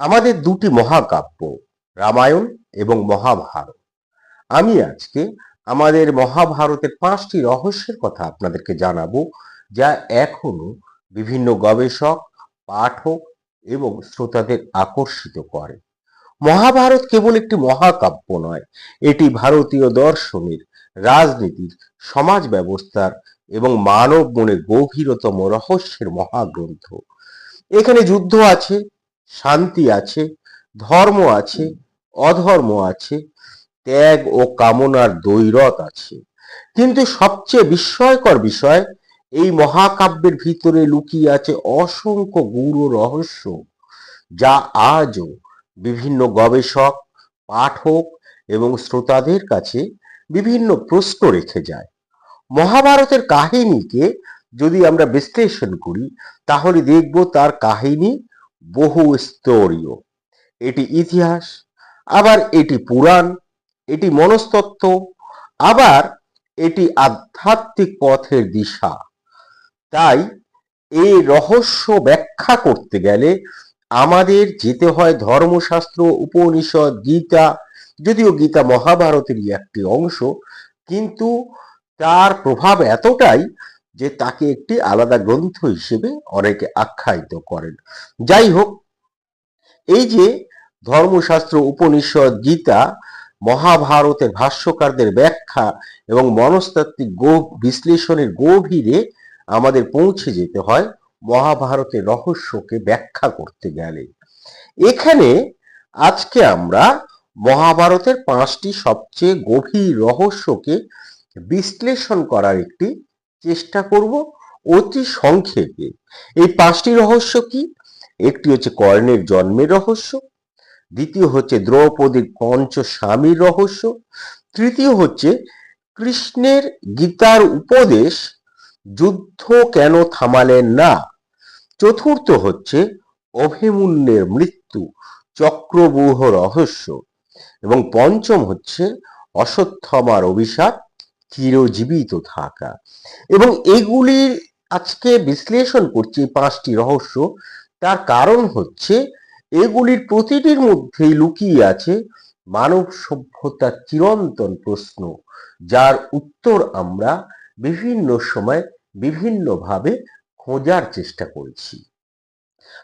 আমাদের দুটি মহাকাব্য, রামায়ণ এবং মহাভারত। আমি আজকে আমাদের মহাভারতের পাঁচটি রহস্যের কথা আপনাদেরকে জানাব, যা এখনও বিভিন্ন গবেষক, পাঠক এবং শ্রোতাদের আকর্ষিত করে। মহাভারত কেবল একটি মহাকাব্য নয়, এটি ভারতীয় দর্শনের, রাজনীতির, সমাজ ব্যবস্থার এবং মানব মনের গভীরতম রহস্যের মহাগ্রন্থ। এখানে যুদ্ধ আছে শান্তি আছে, ধর্ম আছে, অধর্ম আছে, ত্যাগ ও কামনার দৈরত আছে। কিন্তু সবচেয়ে বিস্ময়কর বিষয়, এই মহাকাব্যের ভিতরে লুকিয়ে আছে অসংখ্য গুরু রহস্য, যা আজও বিভিন্ন গবেষক, পাঠক এবং শ্রোতাদের কাছে বিভিন্ন প্রশ্ন রেখে যায়। মহাভারতের কাহিনীকে যদি আমরা বিশ্লেষণ করি, তাহলে দেখব তার কাহিনী বহু স্তরীয়। এটি ইতিহাস, আবার এটি পুরাণ, এটি মনস্তত্ত্ব, আবার এটি আধ্যাত্মিক পথের দিশা। তাই এই রহস্য ব্যাখ্যা করতে গেলে আমাদের যেতে হয় ধর্মশাস্ত্র, উপনিষদ, গীতা, যদিও গীতা মহাভারতেরই একটি অংশ, কিন্তু তার প্রভাব এতটাই যে তাকে একটি আলাদা গ্রন্থ হিসেবে অনেকে আখ্যায়িত করেন। যাই হোক, এই যে ধর্মশাস্ত্র, উপনিষদ, গীতা, মহাভারতের ভাষ্যকারদের ব্যাখ্যা এবং মনস্তাত্ত্বিক বিশ্লেষণের গভীরে আমাদের পৌঁছে যেতে হয়, মহাভারতের রহস্যকে ব্যাখ্যা করতে গেলে। এখানে আজকে আমরা মহাভারতের পাঁচটি সবচেয়ে গভীর রহস্যকে বিশ্লেষণ করার একটি চেষ্টা করব অতি সংক্ষেপে। এই পাঁচটি রহস্য কি? একটি হচ্ছে কর্ণের জন্মের রহস্য, দ্বিতীয় হচ্ছে দ্রৌপদীর পঞ্চ স্বামীর রহস্য, তৃতীয় হচ্ছে কৃষ্ণের গীতার উপদেশ, যুদ্ধ কেন থামালেন না? চতুর্থ হচ্ছে অভিমন্যের মৃত্যু, চক্রবূহ রহস্য এবং পঞ্চম হচ্ছে অশ্বত্থমার অভিশাপ চিরজীবিত থাকা। এবং এগুলির আজকে বিশ্লেষণ করছি পাঁচটি রহস্য। তার কারণ হচ্ছে, এগুলির প্রতিটির মধ্যেই লুকিয়ে আছে মানব সভ্যতার চিরন্তন প্রশ্ন, যার উত্তর আমরা বিভিন্ন সময় বিভিন্নভাবে খোঁজার চেষ্টা করেছি।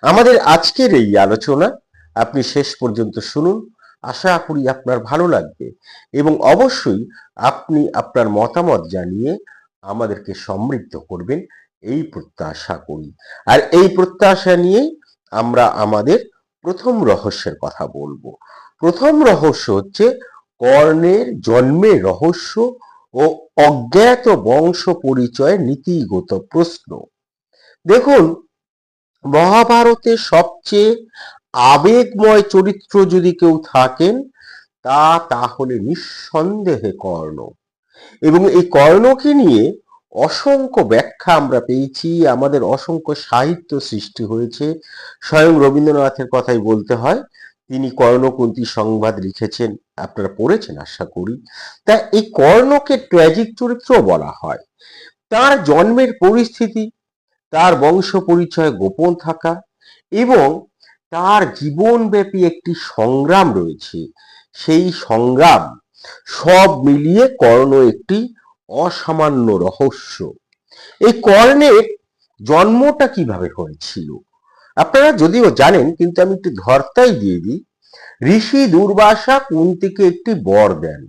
আমাদের আজকের এই আলোচনা, আপনি শেষ পর্যন্ত শুনুন। আশা করি আপনার ভালো লাগবে এবং অবশ্যই আপনি আপনার মতামত জানিয়ে আমাদেরকে সমৃদ্ধ করবেন, এই প্রত্যাশা করি। আর এই প্রত্যাশা নিয়েই আমরা আমাদের প্রথম রহস্যের কথা বলব। প্রথম রহস্য হচ্ছে কর্ণের জন্মের রহস্য ও অজ্ঞাত বংশ পরিচয় নীতিগত প্রশ্ন। দেখুন, মহাভারতের সবচেয়ে আবেগময় চরিত্র যদি কেউ থাকেন, তা তাহলে নিঃসন্দেহে কর্ণ। এবং এই কর্ণকে নিয়ে অসংখ্য ব্যাখ্যা আমরা পেয়েছি। আমাদের অসংখ্য সাহিত্য সৃষ্টি হয়েছে। স্বয়ং রবীন্দ্রনাথের কথাই বলতে হয়, তিনি কর্ণকুন্তী সংবাদ লিখেছেন, আপনারা পড়েছেন আশা করি। তা এই কর্ণকে ট্র্যাজিক চরিত্র বলা হয়। তার জন্মের পরিস্থিতি, তার বংশ পরিচয় গোপন থাকা এবং তার জীবনব্যাপী একটি সংগ্রাম রয়েছে। সেই সংগ্রাম সব মিলিয়ে কর্ণ একটি অসামান্য রহস্য। এই কর্ণের জন্মটা কীভাবে হয়েছিল? আপনারা যদিও জানেন, কিন্তু আমি একটু ধর্তাই দিয়ে দিই। ঋষি দুর্বাসা কুন্তিকে একটি বর দেন?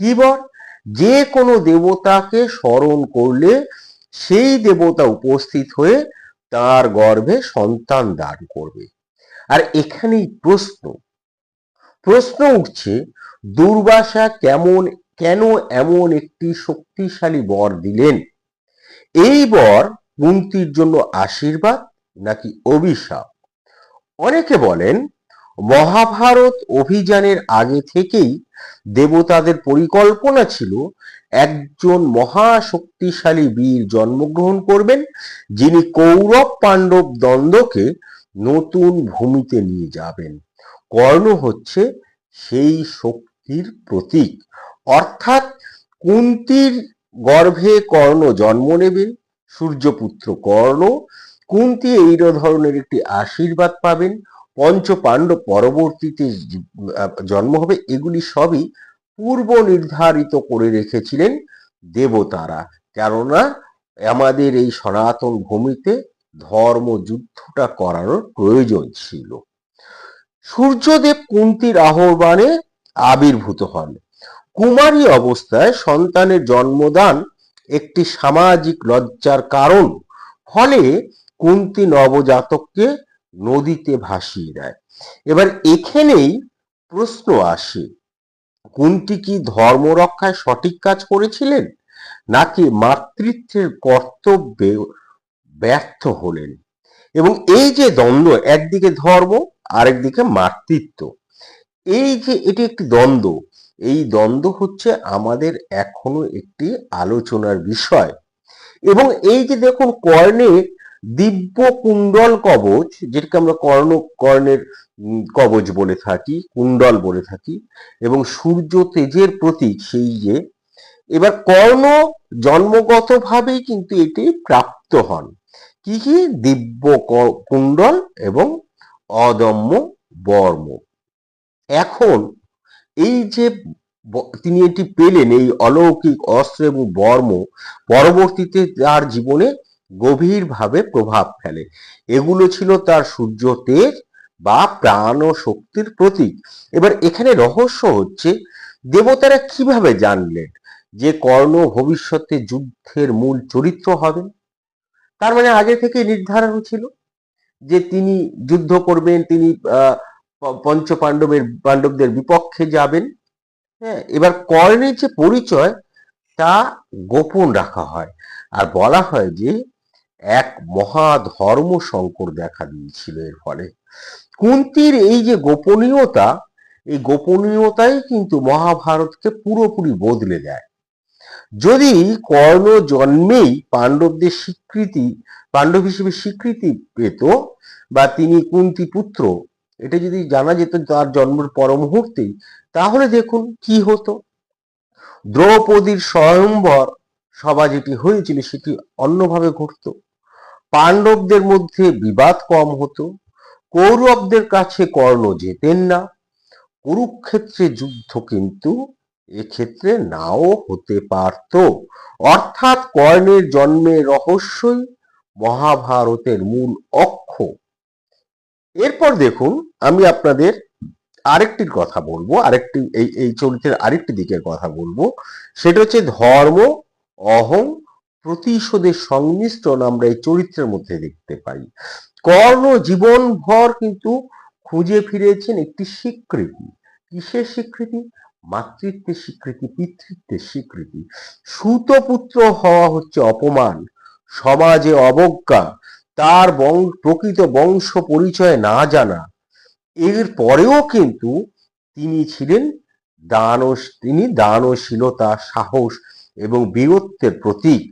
কি বর? যে কোনো দেবতাকে স্মরণ করলে সেই দেবতা উপস্থিত হয়ে তার গর্ভে সন্তান দান করবে। আর এখানেই প্রশ্ন। প্রশ্ন উঠছে, দুর্বাসা কেমন, কেন এমন একটি শক্তিশালী বর দিলেন? এই বর কুন্তির জন্য আশীর্বাদ নাকি অভিশাপ? অনেকে বলেন, মহাভারত অভিযানের আগে থেকেই দেবতাদের পরিকল্পনা ছিল, একজন মহা শক্তিশালী বীর জন্মগ্রহণ করবেন, যিনি কৌরব পাণ্ডব দ্বন্দ্বকে নতুন ভূমিতে নিয়ে যাবেন। কর্ণ হচ্ছে সেই শক্তির প্রতীক। অর্থাৎ কুন্তির গর্ভে কর্ণ জন্ম নেবেন, সূর্যপুত্র কর্ণ। কুন্তি এই ধরনের একটি আশীর্বাদ পাবেন। পঞ্চ পাণ্ডব পরবর্তীতে জন্ম হবে, এগুলি সবই পূর্ব নির্ধারিত করে রেখেছিলেন দেবতারা। কেননা, আমাদের এই সনাতন ভূমিতে ধর্ম যুদ্ধটা করানোর প্রয়োজন ছিল। সূর্যদেব কুন্তির আহ্বানে আবির্ভূত হন। কুমারী অবস্থায় সন্তানের জন্মদান একটি সামাজিক লজ্জার কারণ। ফলে কুন্তি নবজাতককে নদীতে ভাসিয়ে দেয়। এবার এখানেই প্রশ্ন আসে, কুন্তি কি ধর্ম রক্ষায় সঠিক কাজ করেছিলেন? নাকি মাতৃত্বের কর্তব্যে ব্যর্থ হলেন। এবং এই যে দ্বন্দ্ব, একদিকে ধর্ম, আরেকদিকে মাতৃত্ব। এই যে এটি একটি দ্বন্দ্ব, এই দ্বন্দ্ব হচ্ছে আমাদের এখনও একটি আলোচনার বিষয়। এবং এই যে দেখুন কর্ণের দিব্য কুণ্ডল কবচ, যেটাকে আমরা কর্ণ, কর্ণের কবচ বলে থাকি, কুণ্ডল বলে থাকি, এবং সূর্য তেজের প্রতীক সেই যে, এবার কর্ণ জন্মগতভাবেই কিন্তু এটি প্রাপ্ত হন। কি কি? দিব্য কুণ্ডল এবং অদম্য বর্ম। এখন এই যে তিনি এটি পেলেন, এই অলৌকিক অস্ত্র এবং বর্ম পরবর্তীতে তার জীবনে গভীরভাবে প্রভাব ফেলে। এগুলো ছিল তার সূর্য তেজ বা প্রাণ ও শক্তির প্রতীক। এবার এখানে রহস্য হচ্ছে, দেবতারা কীভাবে জানলেন যে কর্ণ ভবিষ্যতে যুদ্ধের মূল চরিত্র হবেন তার মানে আগে থেকে নির্ধারণ ছিল যে তিনি যুদ্ধ করবেন, তিনি পঞ্চ পাণ্ডবের, পাণ্ডবদের বিপক্ষে যাবেন। হ্যাঁ এবার কর্ণের যে পরিচয়, তা গোপন রাখা হয়। আর বলা হয় যে, এক মহা ধর্ম সংকট দেখা দিয়েছিল এর ফলে। কুন্তির এই যে গোপনীয়তা, এই গোপনীয়তাই কিন্তু মহাভারতকে পুরোপুরি বদলে দেয়। যদি কর্ণ জন্মেই পাণ্ডবদের স্বীকৃতি, পাণ্ডব হিসেবে স্বীকৃতি পেত বা তিনি কুন্তি পুত্র, এটা যদি জানা যেত তার জন্মের পর মুহূর্তেই তাহলে দেখুন কি হতো। দ্রৌপদীর স্বয়ম্বর সভা যেটি হয়েছিল সেটি অন্যভাবে ঘটতো। পাণ্ডবদের মধ্যে বিবাদ কম হতো, কৌরবদের কাছে কর্ণ যেতেন না কুরুক্ষেত্রে যুদ্ধ কিন্তু এক্ষেত্রে নাও হতে পারত। অর্থাৎ কর্ণের জন্মের রহস্যই মহাভারতের মূল অক্ষ। এরপর দেখুন, আমি আপনাদের আরেকটির কথা বলব, আরেকটি, এই এই চরিত্রের আরেকটি দিকের কথা বলব। সেটা হচ্ছে ধর্ম, অহং, প্রতিশোধের সংমিশ্রণ আমরা এই চরিত্রের মধ্যে দেখতে পাই। কর্ণ জীবনভর কিন্তু খুঁজে ফিরেছেন একটি স্বীকৃতি। কিসের স্বীকৃতি? মাতৃত্বের স্বীকৃতি, পিতৃত্বের স্বীকৃতি। সুতপুত্র হওয়া হচ্ছে অপমান। সমাজে অবজ্ঞা। তার প্রকৃত বংশ পরিচয় না জানা। এর পরেও কিন্তু তিনি ছিলেন দান তিনি দানশীলতা, সাহস এবং বীরত্বের প্রতীক।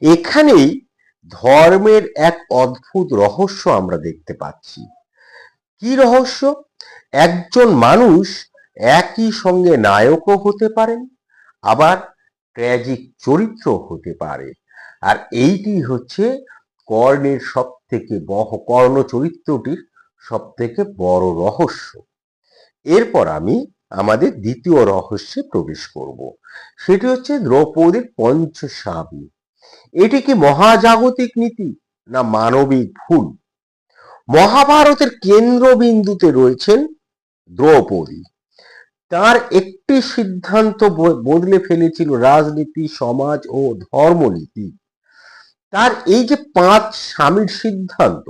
এখানেই ধর্মের এক অদ্ভুত রহস্য আমরা দেখতে পাচ্ছি। কি রহস্য? একজন মানুষ একই সঙ্গে নায়কও হতে পারেন, আবার ট্র্যাজিক চরিত্র হতে পারে। আর এইটি হচ্ছে কর্ণের সব থেকে বহ, কর্ণ চরিত্রটির সব থেকে বড় রহস্য। এরপর আমি আমাদের দ্বিতীয় রহস্যে প্রবেশ করব। সেটি হচ্ছে দ্রৌপদীর পঞ্চস্বামী। এটি কি মহাজাগতিক নীতি না মানবিক ভুল? মহাভারতের কেন্দ্রবিন্দুতে রয়েছেন দ্রৌপদী। তার একটি সিদ্ধান্ত বদলে ফেলেছিল রাজনীতি, সমাজ ও ধর্মনীতি। তার এই যে পাঁচ স্বামীর সিদ্ধান্ত,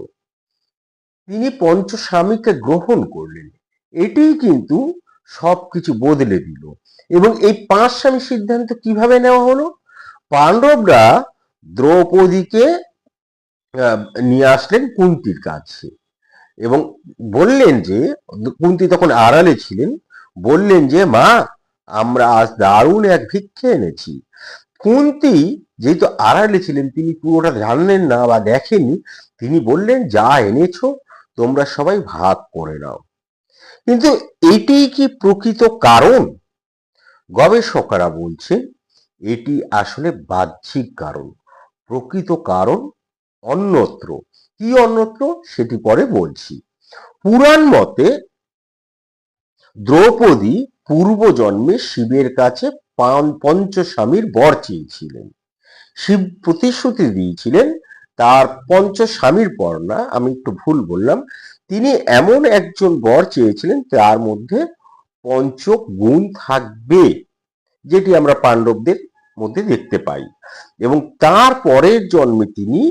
তিনি পঞ্চস্বামীকে গ্রহণ করলেন। এটি কিন্তু সবকিছু বদলে দিল। এবং এই পাঁচ স্বামী সিদ্ধান্ত কীভাবে নেওয়া হলো? পাণ্ডবরা দ্রৌপদীকে নিয়ে আসলেন কুন্তির কাছে। এবং বললেন যে, কুন্তি তখন আড়ালে ছিলেন বললেন যে, মা, আমরা আজ দারুণ এক ভিক্ষে এনেছি। কুন্তি যেহেতু আড়ালে ছিলেন, তিনি পুরোটা জানলেন না বা দেখেনি, তিনি বললেন, যা এনেছো, তোমরা সবাই ভাগ করে নাও। কিন্তু এটি কি প্রকৃত কারণ? গবেষকরা বলছে এটি আসলে বাহ্যিক কারণ, প্রকৃত কারণ অন্যত্র। কি অন্যত্র? সেটি পরে বলছি। পুরাণ মতে দ্রৌপদী পূর্বজন্মে শিবের কাছে পঞ্চস্বামীর বর চেয়েছিলেন। শিব প্রতিশ্রুতি দিয়েছিলেন, তার পঞ্চস্বামীর পর না, আমি একটু ভুল বললাম, তিনি এমন একজন বর চেয়েছিলেন তার মধ্যে পঞ্চ গুণ থাকবে, যেটি আমরা পাণ্ডবদের মধ্যে দেখতে পাই। এবং তার পরের জন্মে তিনি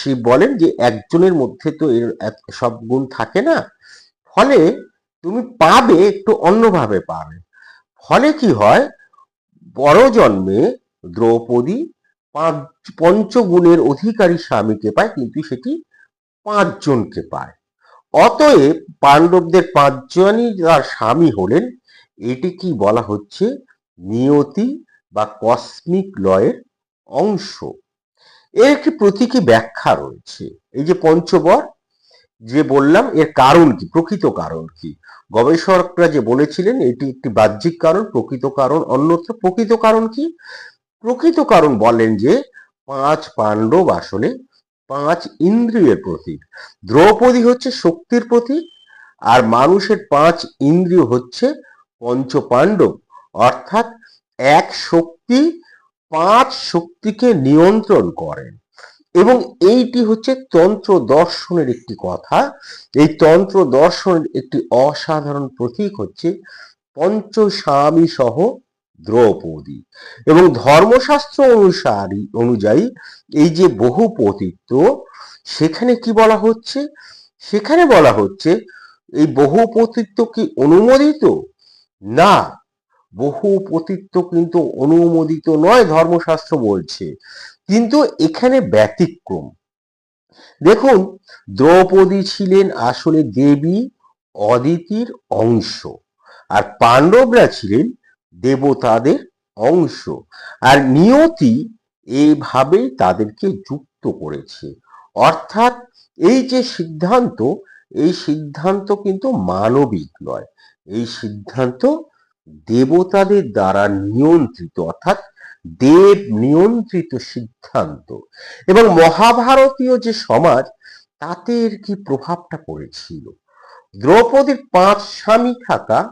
শিব বলেন যে একজনের মধ্যে তো এর সব গুণ থাকে না ফলে তুমি পাবে একটু অন্যভাবে পাবে। ফলে কি হয়? বড় জন্মে দ্রৌপদী পাঁচ, পঞ্চগুণের অধিকারী স্বামীকে পায়, কিন্তু সেটি পাঁচজনকে পায়। অতএব পাণ্ডবদের পাঁচজনই তার স্বামী হলেন, এটি কি বলা হচ্ছে নিয়তি বা কসমিক লয়ের অংশ। এর একটি প্রতীকী ব্যাখ্যা রয়েছে। এই যে পঞ্চবর যে বললাম, এর কারণ কি? প্রকৃত কারণ কি? গবেষকরা যে বলেছিলেন, এটি একটি বাহ্যিক কারণ, প্রকৃত কারণ অন্যত্র। প্রকৃত কারণ কি? প্রকৃত কারণ বলেন যে, পাঁচ পাণ্ডব আসলে পাঁচ ইন্দ্রিয়ের প্রতীক। দ্রৌপদী হচ্ছে শক্তির প্রতীক, আর মানুষের পাঁচ ইন্দ্রিয় হচ্ছে পঞ্চ পাণ্ডব অর্থাৎ এক শক্তি পাঁচ শক্তিকে নিয়ন্ত্রণ করেন। এবং এইটি হচ্ছে তন্ত্র দর্শনের একটি কথা। এই তন্ত্র দর্শনের একটি অসাধারণ প্রতীক হচ্ছে পঞ্চস্বামী সহ দ্রৌপদী। এবং ধর্মশাস্ত্র অনুসারী অনুযায়ী এই যে বহু পতিত্ব সেখানে কি বলা হচ্ছে? সেখানে বলা হচ্ছে এই বহু পতিত্ব কি অনুমোদিত? না বহু পতিত্ব কিন্তু অনুমোদিত নয় ধর্মশাস্ত্র বলছে। কিন্তু এখানে ব্যতিক্রম। দেখুন, দ্রৌপদী ছিলেন আসলে দেবী অদিতির অংশ, আর পাণ্ডবরা ছিলেন দেবতাদের অংশ, আর নিয়তি এইভাবে তাদেরকে যুক্ত করেছে। অর্থাৎ এই যে সিদ্ধান্ত, এই সিদ্ধান্ত কিন্তু মানবিক নয়, এই সিদ্ধান্ত দেবতাদের দ্বারা নিয়ন্ত্রিত, অর্থাৎ দেব নিয়ন্ত্রিত সিদ্ধান্ত। এবং মহাভারতীয় যে সমাজ তাতে কি প্রভাবটা পড়েছিল? দ্রৌপদীর পাঁচ স্বামী থাকা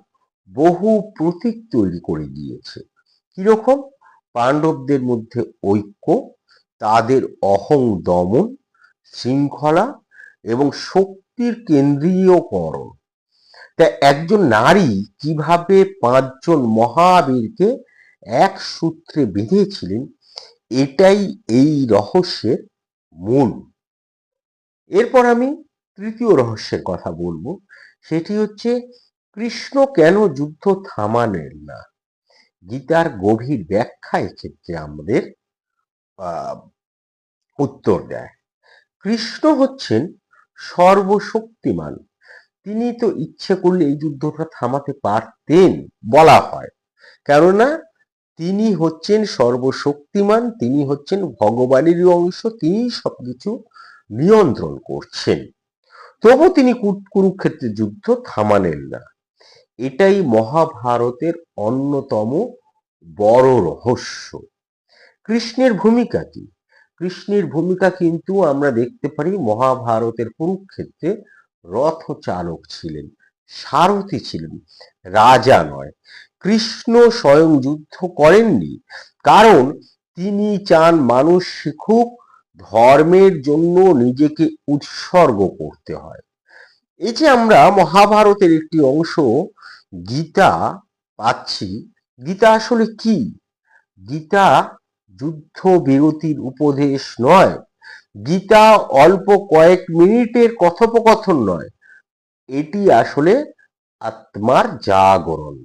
বহু প্রতীক তৈরি করে দিয়েছে। কীরকম? পাণ্ডবদের মধ্যে ঐক্য, তাদের অহং দমন, শৃঙ্খলা এবং শক্তির কেন্দ্রীয়করণ তা একজন নারী কীভাবে পাঁচজন মহাবীরকে এক সূত্রে বেঁধেছিলেন, এটাই এই রহস্যের মূল। এরপর আমি তৃতীয় রহস্যের কথা বলব। সেটি হচ্ছে, কৃষ্ণ কেন যুদ্ধ থামালেন না? গীতার গভীর ব্যাখ্যা এক্ষেত্রে আমাদের উত্তর দেয়। কৃষ্ণ হচ্ছেন সর্বশক্তিমান। তিনি তো ইচ্ছে করলে এই যুদ্ধটা থামাতে পারতেন, বলা হয়। কেননা তিনি হচ্ছেন সর্বশক্তিমান, তিনি হচ্ছেন ভগবানেরই অংশ, তিনি সবকিছু নিয়ন্ত্রণ করছেন। তবু তিনি কুরুক্ষেত্রের যুদ্ধ থামালেন না। এটাই মহাভারতের অন্যতম বড় রহস্য। কৃষ্ণের ভূমিকা কি? কৃষ্ণের ভূমিকা কিন্তু আমরা দেখতে পারি মহাভারতের কুরুক্ষেত্রে রথ চালক ছিলেন। সারথি ছিলেন, রাজা নয়। কৃষ্ণ স্বয়ং যুদ্ধ করেননি, কারণ তিনি চান মানুষ শিখুক, ধর্মের জন্য নিজেকে উৎসর্গ করতে হয়। এই যে আমরা মহাভারতের একটি অংশ, গীতা পাচ্ছি, গীতা আসলে কি? গীতা যুদ্ধ বিরতির উপদেশ নয়। গীতা অল্প কয়েক মিনিটের কথোপকথন নয়। এটি আসলে আত্মার জাগরণ।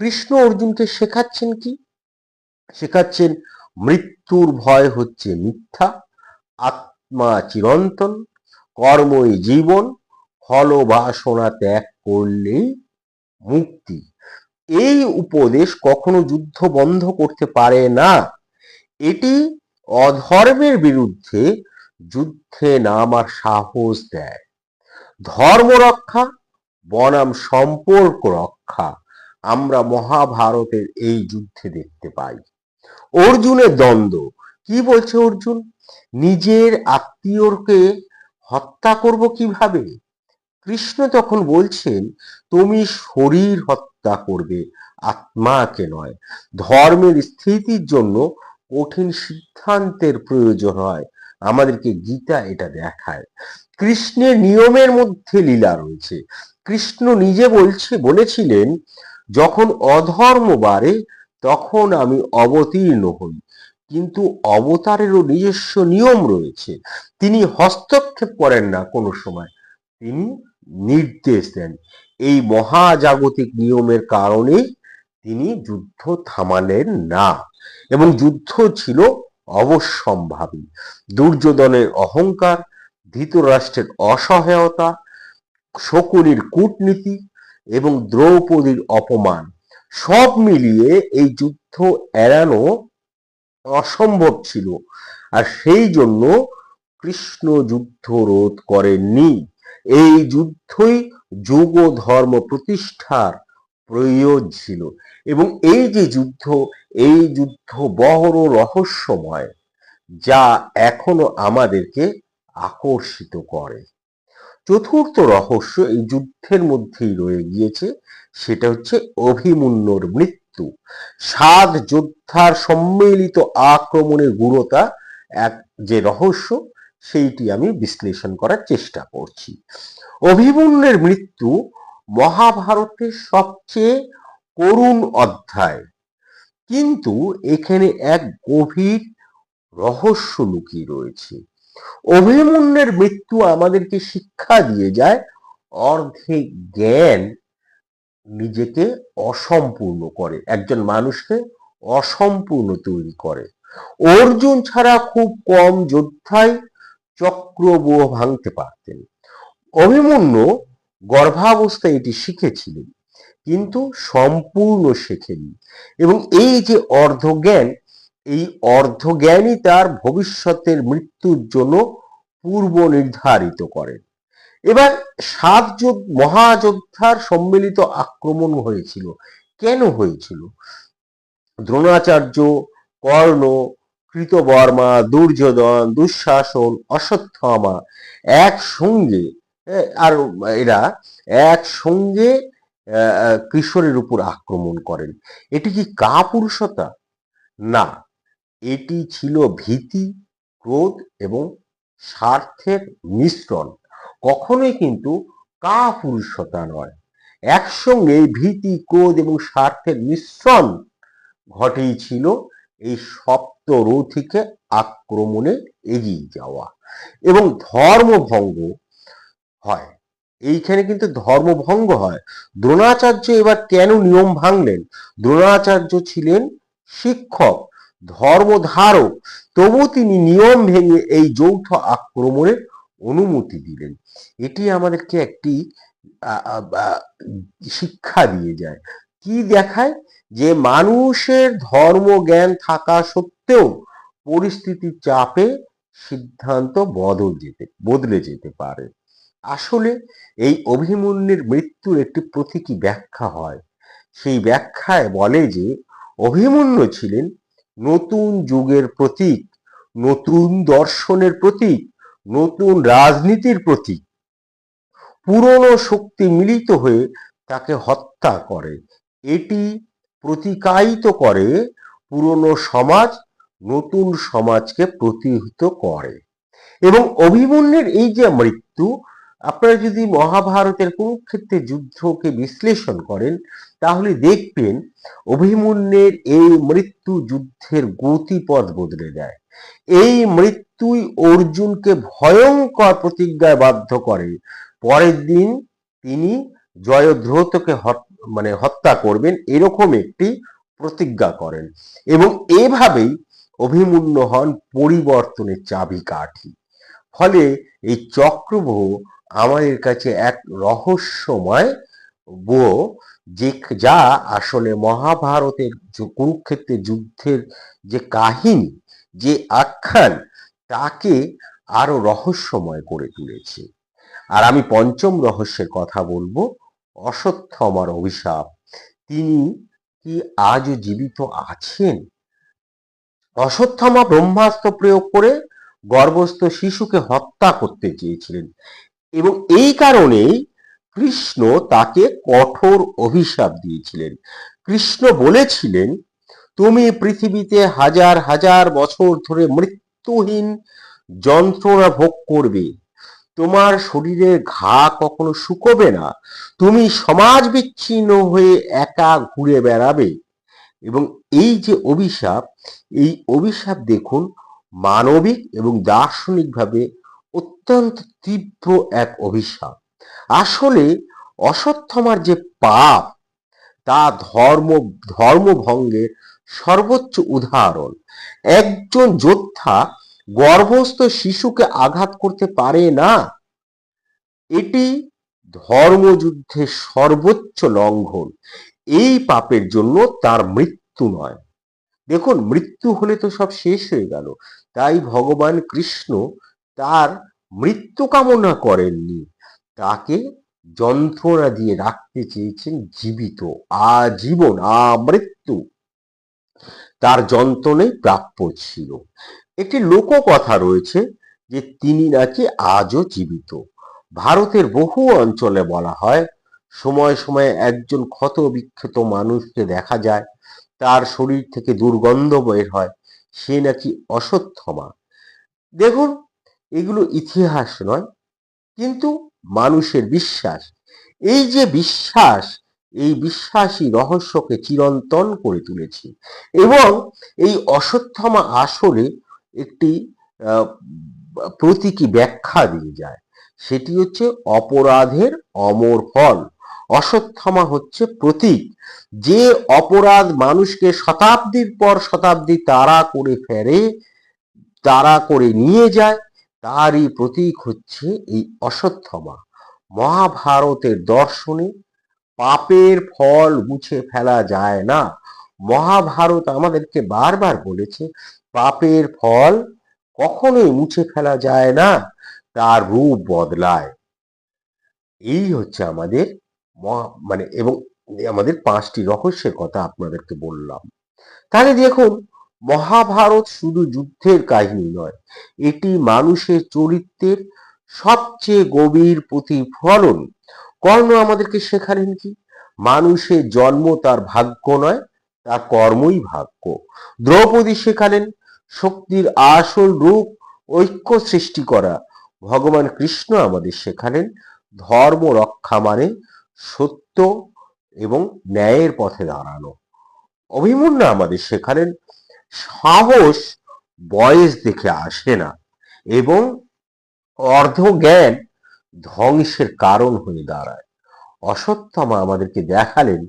কৃষ্ণ অর্জুনকে শেখাচ্ছেন কি? শেখাচ্ছেন মৃত্যুর ভয় হচ্ছে মিথ্যা, আত্মা চিরন্তন, কর্মই জীবন ফল বাসনা ত্যাগ করলেই মুক্তি। এই উপদেশ কখনো যুদ্ধ বন্ধ করতে পারে না। এটি অধর্মের বিরুদ্ধে যুদ্ধে নামার সাহস দেয়। ধর্ম রক্ষা বনাম সম্পর্ক রক্ষা আমরা মহাভারতের এই যুদ্ধে দেখতে পাই। অর্জুনের দ্বন্দ্ব, কি বলছে অর্জুন? নিজের আত্মীয়কে হত্যা করব কীভাবে? কৃষ্ণ তখন বলছেন, তুমি শরীর হত্যা করবে, আত্মাকে নয়। ধর্মের স্থিতির জন্য কঠিন সিদ্ধান্তের প্রয়োজন হয়। আমাদেরকে গীতা এটা দেখায়। কৃষ্ণের নিয়মের মধ্যে লীলা রয়েছে। কৃষ্ণ নিজে বলছে, বলেছিলেন, যখন অধর্ম বাড়ে, তখন আমি অবতীর্ণ হই। কিন্তু অবতারেরও নিজস্ব নিয়ম রয়েছে। তিনি হস্তক্ষেপ করেন না কোনো সময়। তিনি নির্দেশ দেন। এই মহাজাগতিক নিয়মের কারণে তিনি যুদ্ধ থামালেন না। এবং যুদ্ধ ছিল অবশ্যম্ভাবী। দুর্যোধনের অহংকার ধৃতরাষ্ট্রের অসহায়তা, শকুনির কূটনীতি এবং দ্রৌপদীর অপমান। সব মিলিয়ে এই যুদ্ধ এড়ানো অসম্ভব ছিল আর সেই জন্য কৃষ্ণ যুদ্ধ রোধ করেননি। এই যুদ্ধই যুগ ধর্ম প্রতিষ্ঠার প্রয়োজন ছিল এবং এই যে যুদ্ধ, এই যুদ্ধ বড় রহস্যময়, যা এখনও আমাদেরকে আকর্ষিত করে। চতুর্থ রহস্য এই যুদ্ধের মধ্যেই রয়ে গিয়েছে, সেটা হচ্ছে অভিমন্যুর মৃত্যু। সাত যোদ্ধার সম্মিলিত আক্রমণের গুরুতা এক যে রহস্য, সেইটি আমি বিশ্লেষণ করার চেষ্টা করছি। অভিমন্যুর মৃত্যু মহাভারতের সবচেয়ে করুণ অধ্যায়। কিন্তু এখানে এক গভীর রহস্য লুকিয়ে রয়েছে। অভিমন্যুর মৃত্যু আমাদেরকে শিক্ষা দিয়ে যায়, অর্ধেক জ্ঞান নিজেকে অসম্পূর্ণ করে, একজন মানুষকে অসম্পূর্ণ তৈরি করে। অর্জুন ছাড়া খুব কম যোদ্ধাই চক্রব্যূহ ভাঙতে পারতেন। অভিমন্যু গর্ভাবস্থায় এটি শিখেছিলেন, কিন্তু সম্পূর্ণ শেখেনি এবং এই যে অর্ধজ্ঞান এই অর্ধজ্ঞানই তার ভবিষ্যতের মৃত্যুর জন্য পূর্ব নির্ধারিত করে। এবার সাত মহাযোদ্ধার সম্মিলিত আক্রমণ হয়েছিল। কেন হয়েছিল? দ্রোণাচার্য, কর্ণ, কৃতবর্মা, দুর্যোধন, দুঃশাসন, অশ্বত্থামা একসঙ্গে আর এরা একসঙ্গে কিশোরের উপর আক্রমণ করেন। এটি কি কাপুরুষতা? না। এটি ছিল ভীতি, ক্রোধ এবং স্বার্থের মিশ্রণ। কখনোই কিন্তু কাপুরুষতা নয়। একসঙ্গে ভীতি, ক্রোধ এবং স্বার্থের মিশ্রণ ঘটেই ছিল এই সপ্তরথীকে আক্রমণে এগিয়ে যাওয়া এবং ধর্মভঙ্গ হয়। এইখানে কিন্তু ধর্মভঙ্গ হয়। দ্রোণাচার্য এবার কেন নিয়ম ভাঙলেন? দ্রোণাচার্য ছিলেন শিক্ষক। ধর্মধারক তবু তিনি নিয়ম ভেঙে এই যৌথ আক্রমণের অনুমতি দিলেন। এটি আমাদেরকে একটি শিক্ষা দিয়ে যায়। কি দেখায়? যে মানুষের ধর্ম জ্ঞান থাকা সত্ত্বেও পরিস্থিতির চাপে সিদ্ধান্ত বদল যেতে, বদলে যেতে পারে। আসলে এই অভিমন্যুর মৃত্যুর একটি প্রতীকী ব্যাখ্যা হয়। সেই ব্যাখ্যায় বলে যে, অভিমন্যু ছিলেন নতুন যুগের প্রতীক, নতুন দর্শনের প্রতীক, নতুন রাজনীতির প্রতীক। পুরনো শক্তি মিলিত হয়ে তাকে হত্যা করে। এটি প্রতিকায়িত করে, পুরনো সমাজ নতুন সমাজকে প্রতিহিত করে। এবং অভিমন্যের এই যে মৃত্যু, আপনারা যদি মহাভারতের কুরুক্ষেত্রের যুদ্ধকে বিশ্লেষণ করেন তাহলে দেখবেন অভিমন্যের এই মৃত্যু যুদ্ধের গতিপথ বদলে দেয়। এই মৃত্যুই অর্জুনকে ভয়ঙ্কর প্রতিজ্ঞায় বাধ্য করে। পরের দিন তিনি জয়দ্রথকে মানে হত্যা করবেন এরকম একটি প্রতিজ্ঞা করেন এবং এভাবেই অভিমূন্য হন পরিবর্তনের চাবিকাঠি। ফলে এই চক্রবহ আমাদের কাছে এক রহস্যময় বো যে যা আসলে মহাভারতের কুরুক্ষেত্রের যুদ্ধের যে কাহিনী, যে আখ্যান, তাকে আরও রহস্যময় করে তুলেছে। আর আমি পঞ্চম রহস্যের কথা বলব অশ্বত্থমার অভিশাপ। তিনি কি আজও জীবিত আছেন? অশ্বত্থমা ব্রহ্মাস্ত্র প্রয়োগ করে গর্ভস্থ শিশুকে হত্যা করতে চেয়েছিলেন। এবং এই কারণেই কৃষ্ণ তাকে কঠোর অভিশাপ দিয়েছিলেন। কৃষ্ণ বলেছিলেন, তুমি পৃথিবীতে হাজার হাজার বছর ধরে মৃত্যুহীন যন্ত্রণা ভোগ করবে। তোমার শরীরের ঘা কখনো শুকোবে না। তুমি সমাজ বিচ্ছিন্ন হয়ে একা ঘুরে বেড়াবে। এবং এই যে অভিশাপ, এই অভিশাপ দেখুন মানবিক এবং দার্শনিকভাবে অত্যন্ত তীব্র এক অভিশাপ। আসলে অশ্বত্থমার যে পাপ, তা ধর্ম ধর্মভঙ্গের সর্বোচ্চ উদাহরণ। একজন যোদ্ধা গর্ভস্থ শিশুকে আঘাত করতে পারে না, এটি ধর্মযুদ্ধের সর্বোচ্চ লঙ্ঘন। এই পাপের জন্য তার মৃত্যু নয়। দেখুন, মৃত্যু হলে তো সব শেষ হয়ে গেল। তাই ভগবান কৃষ্ণ তার মৃত্যু কামনা করেননি। তাকে যন্ত্রণা দিয়ে রাখতে চেয়েছেন জীবিত, আজীবন, আমৃত্যু। তার যন্ত্রণাই প্রাপ্য ছিল। একটি লোককথা রয়েছে যে তিনি নাকি আজও জীবিত। ভারতের বহু অঞ্চলে বলা হয়, সময় সময় একজন ক্ষত বিক্ষত মানুষকে দেখা যায়, তার শরীর থেকে দুর্গন্ধ বের হয়, সে নাকি অশ্বত্থমা দেখুন, এগুলো ইতিহাস নয়, কিন্তু মানুষের বিশ্বাস। এই যে বিশ্বাস, এই বিশ্বাসী রহস্যকে চিরন্তন করে তুলেছে এবং এই অশ্বত্থমা আসলে একটি প্রতীকী ব্যাখ্যা দিয়ে যায়। সেটি হচ্ছে অপরাধের অমর ফল। অশ্বত্থমা হচ্ছে প্রতীক। যে অপরাধ মানুষকে শতাব্দীর পর শতাব্দী তারা করে ফেরে, তারা করে নিয়ে যায় তারই প্রতীক হচ্ছে এই অশ্বত্থমা। মহাভারতের দর্শনে পাপের ফল মুছে ফেলা যায় না। মহাভারত আমাদেরকে বারবার বলেছে, পাপের ফল কখনোই মুছে ফেলা যায় না, তার রূপ বদলায়। এই হচ্ছে আমাদের মানে এবং আমাদের পাঁচটি রহস্যের কথা আপনাদেরকে বললাম। তাহলে দেখুন মহাভারত শুধু যুদ্ধের কাহিনী নয়, এটি মানুষের চরিত্রের সবচেয়ে গভীর প্রতিফলন। কর্ণ আমাদেরকে শেখালেন কি? মানুষের জন্ম তার ভাগ্য নয়, তার কর্মই ভাগ্য। দ্রৌপদী শেখালেন, শক্তির আসল রূপ ঐক্য সৃষ্টি করা। ভগবান কৃষ্ণ আমাদের শেখালেন, ধর্ম রক্ষা মানে সত্য এবং ন্যায়ের পথে দাঁড়ানো। অভিমন্যু আমাদের শেখালেন সাহস বয়স দেখে আসে না এবং অর্ধ জ্ঞান ধ্বংসের কারণ হয়ে দাঁড়ায়। অসত্যমা আমাদেরকে দেখালেন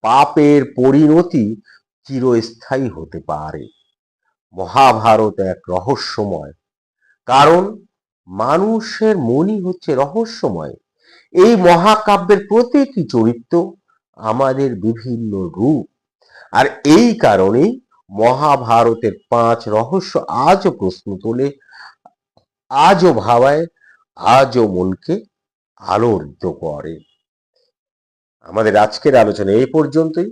পাপের পরিণতি চিরস্থায়ী হতে পারে। মহাভারত এক রহস্যময়। কারণ মানুষের মনই হচ্ছে রহস্যময়। এই মহাকাব্যের প্রতিটি চরিত্র আমাদের বিভিন্ন রূপ। আর এই কারণেই মহাভারতের পাঁচ রহস্য আজও প্রশ্ন তোলে, আজও ভাবায়, আজও মনকে আলোড়িত করে। আমাদের আজকের আলোচনা এই পর্যন্তই।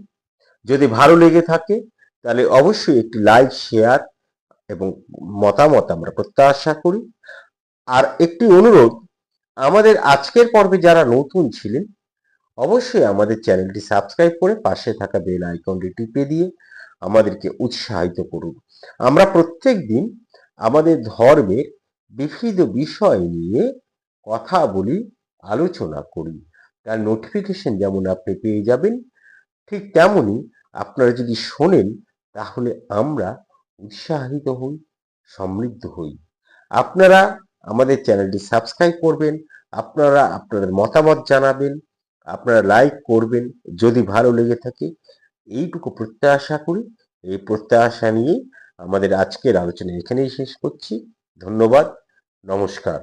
যদি ভালো লেগে থাকে, তাহলে অবশ্যই একটি লাইক, শেয়ার এবং মতামত আমরা প্রত্যাশা করি। আর একটি অনুরোধ, আমাদের আজকের পর্বে যারা নতুন ছিলেন, অবশ্যই আমাদের চ্যানেলটি সাবস্ক্রাইব করে পাশে থাকা বেল আইকনটি টিপে দিয়ে আমাদেরকে উৎসাহিত করুন। আমরা প্রত্যেক দিন আমাদের ধর্মের বিভিন্ন বিষয় নিয়ে কথা বলি, আলোচনা করি। তার নোটিফিকেশন যেমন আপনি পেয়ে যাবেন, ঠিক তেমনই আপনারা যদি শোনেন, তাহলে আমরা উৎসাহিত হই, সমৃদ্ধ হই। আপনারা আমাদের চ্যানেলটি সাবস্ক্রাইব করবেন, আপনারা আপনাদের মতামত জানাবেন, আপনারা লাইক করবেন, যদি ভালো লেগে থাকে এইটুকু প্রত্যাশা করি। এই প্রত্যাশা নিয়ে আমাদের আজকের আলোচনা এখানেই শেষ করছি। ধন্যবাদ। নমস্কার।